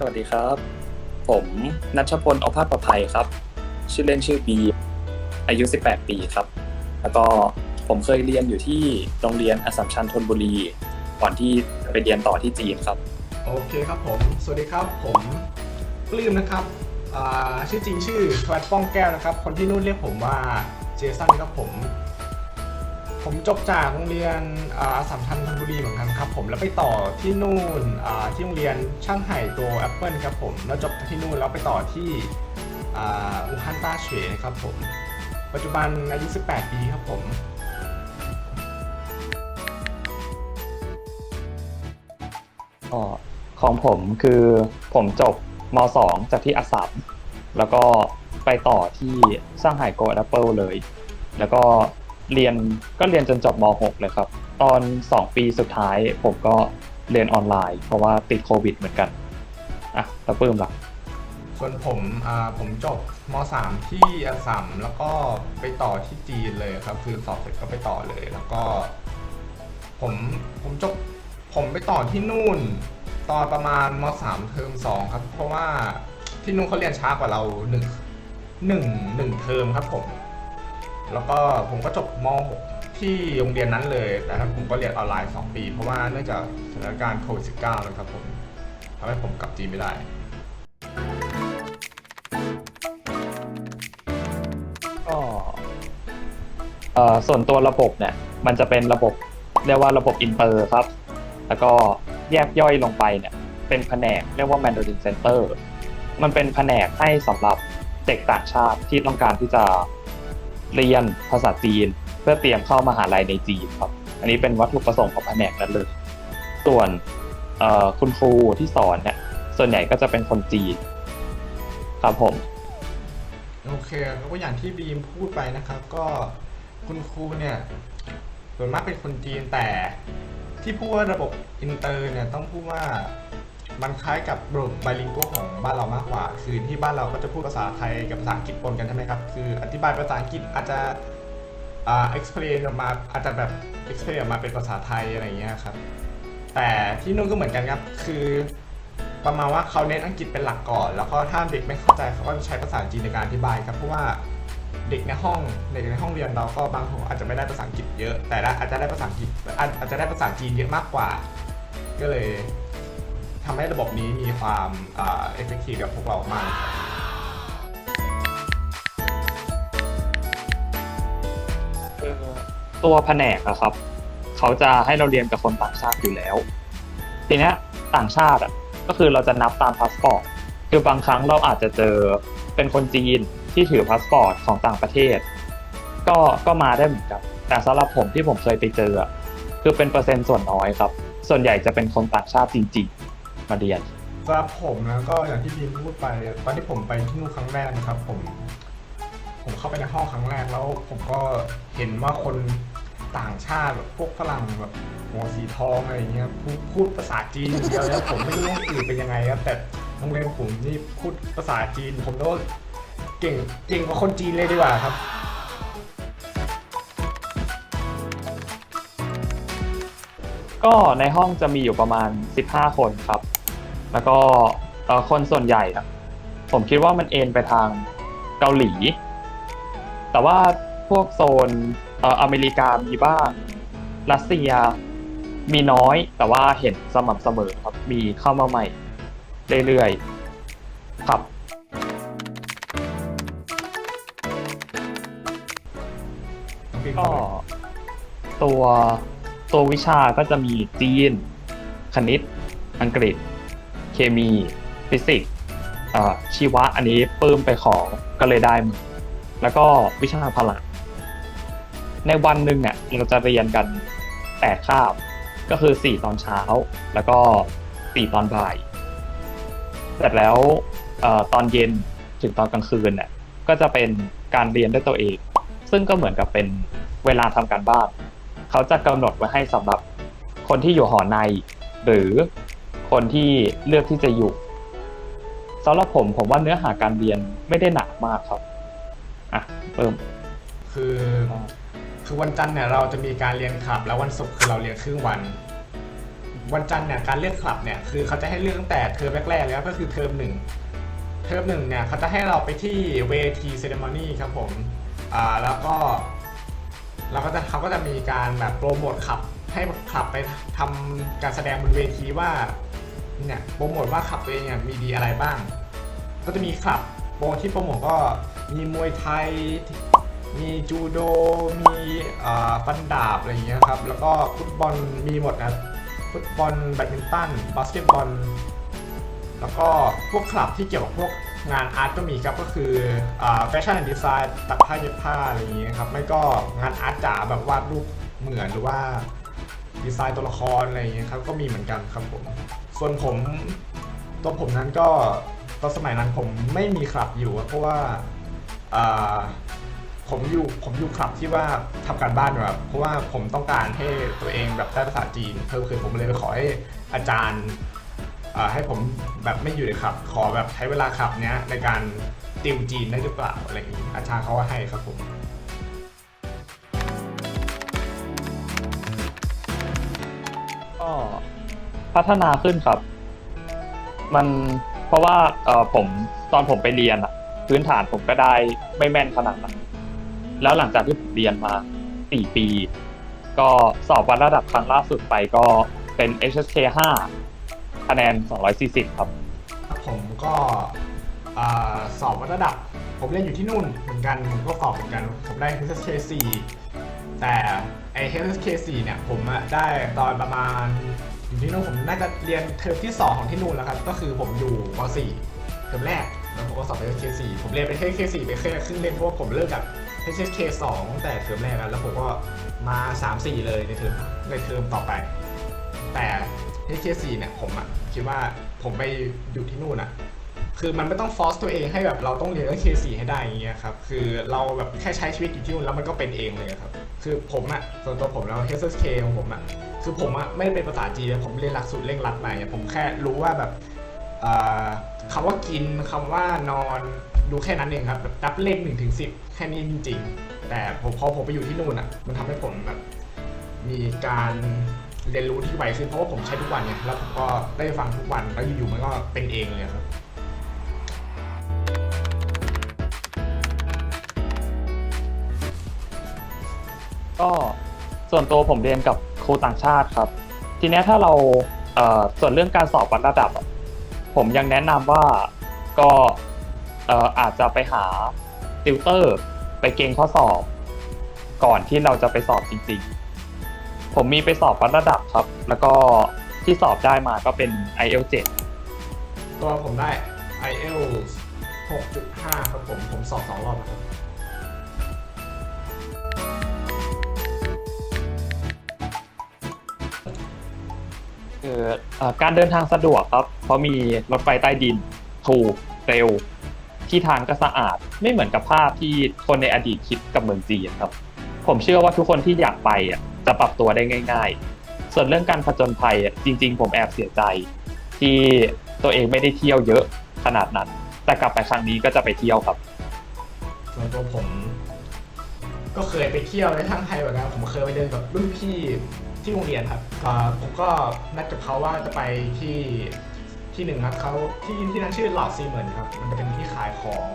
สวัสดีครับ ผมนัชพลอภาสประภัยครับ ชื่อเล่นชื่อบีอายุ 18 ปีครับ แล้วก็ผมเคยเรียนอยู่ที่โรงเรียนอสสัมชัญธนบุรี ก่อนที่จะไปเรียนต่อที่จีนครับ โอเคครับผม สวัสดีครับ ผมปลื้มนะครับอ่าชื่อจริงชื่อทวัดป้องแก้วนะครับ คนที่นู่นเรียกผมว่าเจสันครับผม ผมจบจากโรงเรียนอาอัสสัมชัญธนบุรีเหมือนกันครับผมแล้วไปต่อที่นู่นอ่าที่โรงเรียนช่างไห่ตัว Apple ครับผมแล้วจบที่นู่นแล้วไปต่อที่อูฮันต้าเฉยครับผม ปัจจุบันอายุ 18 ปีครับผมก็ของผมคือผมจบม 2 จากที่อัสสัมแล้วก็ไปต่อที่สร้างไห่โกแอปเปิลเลย แล้วก็ เรียนก็เรียนจนจบม 6 เลยครับ ตอน 2 ปีสุดท้ายผมก็เรียนออนไลน์ เพราะว่าติดโควิดเหมือนกันอะแล้วปื้มล่ะส่วนผมอ่าผมจบม .3 ที่อัสสัมแล้วก็ไปต่อที่จีนเลยครับ คือสอบเสร็จก็ไปต่อเลย แล้วก็ ผมผมจบผมไปต่อที่นู่น ตอนประมาณม .3 เทอม2ครับ เพราะว่าที่นู่นเขาเรียนช้ากว่าเราหนึ่งหนึ่งหนึ่งเทอมครับผม แล้วก็ผมก็จบม .6 ที่โรงเรียนนั้นเลยแต่ครับผมก็เรียนออนไลน์ 2 ปี เพราะว่าเนื่องจากสถานการณ์โควิด -19 นะครับผมทำให้ผมกลับจีนไม่ได้ก็เอ่อส่วนตัวระบบเนี่ย มันจะเป็นระบบเรียกว่าระบบอินเตอร์ครับ แล้วก็แยกย่อยลงไปเนี่ย เป็นแผนกเรียกว่า Mandarin Center มันเป็นแผนกให้สำหรับเด็กต่างชาติที่ต้องการที่จะ เรียนภาษาจีน เพื่อเตรียมเข้ามหาลัยในจีนครับ อันนี้เป็นวัตถุประสงค์ของแผนกนั้นเลย ส่วนคุณครูที่สอนเนี่ยส่วนใหญ่ก็จะเป็นคนจีนครับผมโอเคแล้วก็อย่างที่บีมพูดไปนะครับ ก็คุณครูเนี่ยส่วนมากเป็นคนจีนแต่ที่พูดว่าระบบอินเตอร์เนี่ยต้องพูดว่า มันคล้ายกับระบบไบลิงโกของบ้านเรามากกว่า คือที่บ้านเราก็จะพูดภาษาไทยกับภาษาอังกฤษปนกันใช่ไหมครับ คืออธิบายภาษาอังกฤษอาจจะอ่า explain ออกมาอาจจะแบบ explain ออกมาเป็นภาษาไทยอะไรอย่างเงี้ยครับ แต่ที่นู่นก็เหมือนกันครับ คือประมาณว่าเขาเน้นอังกฤษเป็นหลักก่อน แล้วก็ถ้าเด็กไม่เข้าใจเขาก็จะใช้ภาษาจีนในการอธิบายครับ เพราะว่าเด็กในห้องเด็กในห้องเรียนเราก็บางคนอาจจะไม่ได้ภาษาอังกฤษเยอะ แต่ละอาจจะได้ภาษาอังกฤษอาจจะได้ภาษาจีนเยอะมากกว่า ก็เลย ทำให้ระบบนี้มีความเอฟเฟกตีฟกับพวกเรามากตัวแผนกอะครับ เขาจะให้เราเรียนกับคนต่างชาติอยู่แล้ว ทีนี้ต่างชาติอะก็คือเราจะนับตามพาสปอร์ตคือบางครั้งเราอาจจะเจอเป็นคนจีนที่ถือพาสปอร์ตของต่างประเทศ ก็ก็มาได้เหมือนกันแต่สำหรับผมที่ผมเคยไปเจออะคือเป็นเปอร์เซ็นต์ส่วนน้อยครับ ส่วนใหญ่จะเป็นคนต่างชาติจริงๆ มาเรียนสำหรับผมนะก็อย่างที่บีมพูดไป ตอนที่ผมไปที่นู่นครั้งแรกนะครับ ผม ผมเข้าไปในห้องครั้งแรกแล้ว ผมก็เห็นว่าคนต่างชาติแบบพวกฝรั่งแบบหัวสีทองอะไรอย่างเงี้ยพูดพูดภาษาจีนอย่างเดียวแล้วผมไม่รู้ว่าอื่นเป็นยังไงครับแต่โรงเรียนผมนี่พูดภาษาจีน ผมก็เก่งเก่งกว่าคนจีนเลยดีกว่าครับก็ในห้องจะมีอยู่ประมาณ 15 คนครับ แล้วก็เอ่อคนส่วนใหญ่อะผมคิดว่ามันเอ็นไปทางเกาหลี แต่ว่าพวกโซนเอ่ออเมริกามีบ้าง รัสเซียมีน้อย แต่ว่าเห็นสม่ำเสมอครับ มีเข้ามาใหม่เรื่อยๆ ครับ ก็ ตัวตัววิชาก็จะมีจีน คณิต อังกฤษ เคมี ฟิสิกส์ชีวะอันนี้ปลื้มไปขอก็เลยได้มาแล้วก็วิชาพละในวันหนึ่งเนี่ยเราจะเรียนกันแปดคาบ ก็คือสี่ตอนเช้า แล้วก็สี่ตอนบ่าย เสร็จแล้วอตอนเย็นถึงตอนกลางคืนเนี่ยก็จะเป็นการเรียนด้วยตัวเอง ซึ่งก็เหมือนกับเป็นเวลาทำการบ้าน เขาจะกำหนดไว้ให้สำหรับคนที่อยู่หอใน หรือ คนที่เลือกที่จะอยู่สำหรับผมผมว่าเนื้อหาการเรียนไม่ได้หนักมากครับอะเพิ่มคือคือวันจันทร์เนี่ยเราจะมีการเรียนขับ แล้ววันศุกร์คือเราเรียนครึ่งวัน วันจันทร์เนี่ยกคลับเนี่ยคือเขาจะให้เลือกตั้งแต่เทอมแรกๆเลยก็คือเทอมหนึ่งเทอมหนึ่งเนี่ยเขาจะให้เราไปที่เวทีเซ r ร m ม n y ครับผมอ่าแล้วก็เราก็จะเขาก็จะมีการแบบโปรโมทคลับให้คลับไปทำการแสดงบนเวทีว่า เนี่ยโปรโมทว่าคลับตัวเองเนี่ยมีดีอะไรบ้าง ก็จะมีคลับโปรที่โปรโมทก็มีมวยไทย มีจูโด มีฟันดาบอะไรอย่างเงี้ยครับ แล้วก็ฟุตบอลมีหมดนะฟุตบอลแบดมินตันบาสเกตบอลแล้วก็พวกคลับที่เกี่ยวกับพวกงานอาร์ตก็มีครับก็คือแฟชั่นด์ดีไซน์ตัดผ้าเย็บผ้าอะไรอย่างเงี้ยครับไม่ก็งานอาร์ตจ๋าแบบวาดรูปเหมือนหรือว่า ดีไซน์ตัวละครอะไรอย่างเงี้ยครับก็มีเหมือนกันครับผมส่วนผมตัวผมนั้นก็ตอนสมัยนั้นผมไม่มีคลับอยู่อะเพราะว่าอ่าผมอยู่ผมอยู่คลับที่ว่าทำการบ้านอยู่ครับเพราะว่าผมต้องการให้ตัวเองแบบได้ภาษาจีนเพิ่มขึ้นผมเลยไปขอให้อาจารย์อ่อให้ผมแบบไม่อยู่ในคลับ ขอแบบใช้เวลาคลับเนี้ยในการติวจีนได้หรือเปล่าอะไรอย่างนี้อาจารย์เขาก็ให้ครับผม พัฒนาขึ้นครับ มันเพราะว่าเออผมตอนผมไปเรียนอะพื้นฐานผมก็ได้ไม่แม่นขนาดนั้นแล้วหลังจากที่ผมเรียนมาสี่ปี ก็สอบวัดระดับครั้งล่าสุดไปก็เป็น HSK 5คะแนน 240 ครับ ผมก็อสอบวัดระดับ ผมเรียนอยู่ที่นู่นเหมือนกัน ผมก็สอบเหมือนกัน ผมได้ HSK 4 แต่ไอ HSK 4 เนี่ยผมอะได้ตอนประมาณอยู่ที่นู่นผมน่าจะเรียนเทอมที่ 2 ของที่นู่นแล้วครับ ก็คือผมอยู่ป .4 เทอมแรกแล้วผมก็สอบ HSK 4 ผมเรียนเป็น HSK 4 ไปแค่ครึ่งเล่มเพราะว่าผมเริ่มจาก HSK 2 ตั้งแต่เทอมแรกแล้วแล้วผมก็มา 3-4 เลยในเทอมในเทอมต่อไป แต่ HK4 เนี่ยผมอะคิดว่าผมไปอยู่ที่นู่นอะคือมันไม่ต้องฟอสตัวเองให้แบบเราต้องเรียน HK4 ให้ได้อย่างเงี้ยครับ คือเราแบบแค่ใช้ชีวิตอยู่ที่นู่นแล้วมันก็เป็นเองเลยครับ คือผมอะส่วนตัวผมแล้ว HK ของผมอะคือผมอะไม่ได้เป็นภาษาจีนผมเรียนหลักสูตรเร่งรัดมาอะผมแค่รู้ว่าแบบคำว่ากินคำว่านอนดูแค่นั้นเองครับแบบนับเลขหนึ่งถึงสิบแค่นี้จริง ๆ แต่ผมพอผมไปอยู่ที่นู่นอะมันทำให้ผมแบบมีการเรียนรู้ที่ไวขึ้นเพราะว่าผมใช้ทุกวันเนี่ยแล้วผมก็ได้ฟังทุกวันแล้วอยู่ๆมันก็เป็นเองเลยครับ ก็ส่วนตัวผมเรียนกับครูต่างชาติครับ ทีเนี้ยถ้าเราเอ่อส่วนเรื่องการสอบวัดระดับอะผมยังแนะนำว่าก็เอ่ออาจจะไปหาติวเตอร์ ไปเก่งข้อสอบ ก่อนที่เราจะไปสอบจริงๆ ผมมีไปสอบวัดระดับครับ แล้วก็ที่สอบได้มาก็เป็น i l 7 ตัวผมได้ IELTS 6.5 ครับผม ผมสอบสองรอบนะครับ คือเออการเดินทางสะดวกครับ เพราะมีรถไฟใต้ดิน ถูกเร็ว ที่ทางก็สะอาดไม่เหมือนกับภาพที่คนในอดีตคิดกับเมืองจีนครับ ผมเชื่อว่าทุกคนที่อยากไปอะจะปรับตัวได้ง่าย ๆ ส่วนเรื่องการผจญภัยอะจริง ๆ ผมแอบเสียใจ ที่ตัวเองไม่ได้เที่ยวเยอะขนาดนั้น แต่กลับไปครั้งนี้ก็จะไปเที่ยวครับ ส่วนตัวผม ก็เคยไปเที่ยวในทางไทยเหมือนกันผมเคยไปเดินกับรุ่นพี่ ที่โรงเรียนครับอ่าผมก็นัดกับเขาว่าจะไปที่ที่หนึ่งครับเขาที่ที่นั่นชื่อหลอดซีเหมือนครับ มันจะเป็นที่ขายของ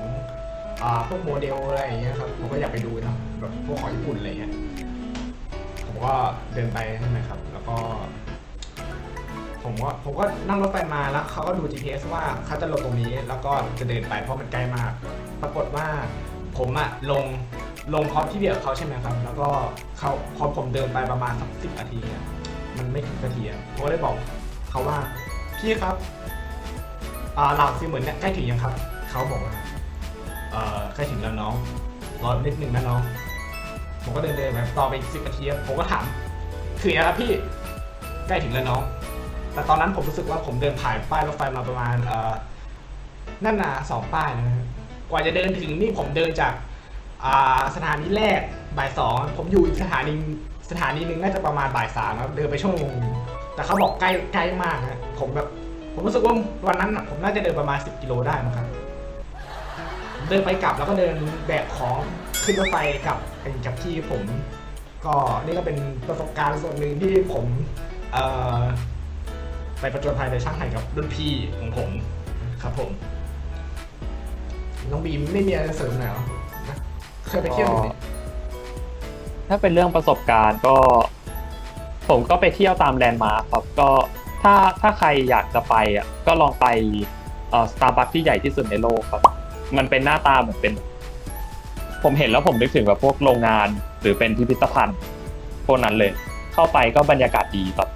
อ่าพวกโมเดลอะไรอย่างเงี้ยครับผมก็อยากไปดูนะแบบพวกของญี่ปุ่นอะไรเงี้ยผมก็เดินไปนั่นนะครับ แล้วก็ ผมก็ผมก็นั่งรถไฟมาแล้วเขาก็ดู GPS ว่าเขาจะลงตรงนี้ แล้วก็จะเดินไปเพราะมันใกล้มาก ปรากฏว่าผมอะลง ลงพร้อมที่เดียวกับเขาใช่ไหมครับ แล้วก็เขาพอผมเดินไปประมาณสักสิบนาทีอะมันไม่ถึงนาทีอะผมก็เลยบอกเขาว่าพี่ครับอ่าหลักซีเหมือนเนี่ยใกล้ถึงยังครับเขาบอกว่าเอ่อใกล้ถึงแล้วน้องรอนิดนึงนะน้องผมก็เดินเดินไปต่อไปสิบนาทีผมก็ถามถึงยังครับพี่ใกล้ถึงแล้วน้อง แต่ตอนนั้นผมรู้สึกว่าผมเดินผ่านป้ายรถไฟมาประมาณเอ่อนั่นน่ะสองป้ายนะกว่าจะเดินถึงนี่ผมเดินจาก สถานีแรกบ่ายสองผมอยู่อีกสถานีสถานีหนึ่งน่าจะประมาณบ่ายสามครับเดินไปชั่วโมงนึงแต่เขาบอกใกล้ใกล้มากฮะผมแบบผมรู้สึกว่าวันนั้นผมน่าจะเดินประมาณ 10 กิโลได้มั้งครับเดินไปกลับแล้วก็เดินแบกของขึ้นรถไฟกลับไปกับที่ผม ก็นี่ก็เป็นประสบการณ์ส่วนหนึ่งที่ผมไปประจวบภัยในช่างไห่กับรุ่นพี่ของผมครับผมน้องบีมไม่มีอะไรเสริมหน่อ ยเหรอนะเคยไปเที่ยวอยู่นี่ถ้าเป็นเรื่องประสบการณ์ก็ ผมก็ไปเที่ยวตามแลนด์มาร์คครับก็ถ้าถ้าใครอยากจะไปอะก็ลองไปเอ่อสตาร์บัคที่ใหญ่ที่สุดในโลกครับ มันเป็นหน้าตาเหมือนเป็น ผมเห็นแล้วผมนึกถึงแบบพวกโรงงานหรือเป็นพิพิธภัณฑ์พวกนั้นเลย เข้าไปก็บรรยากาศดีแบบ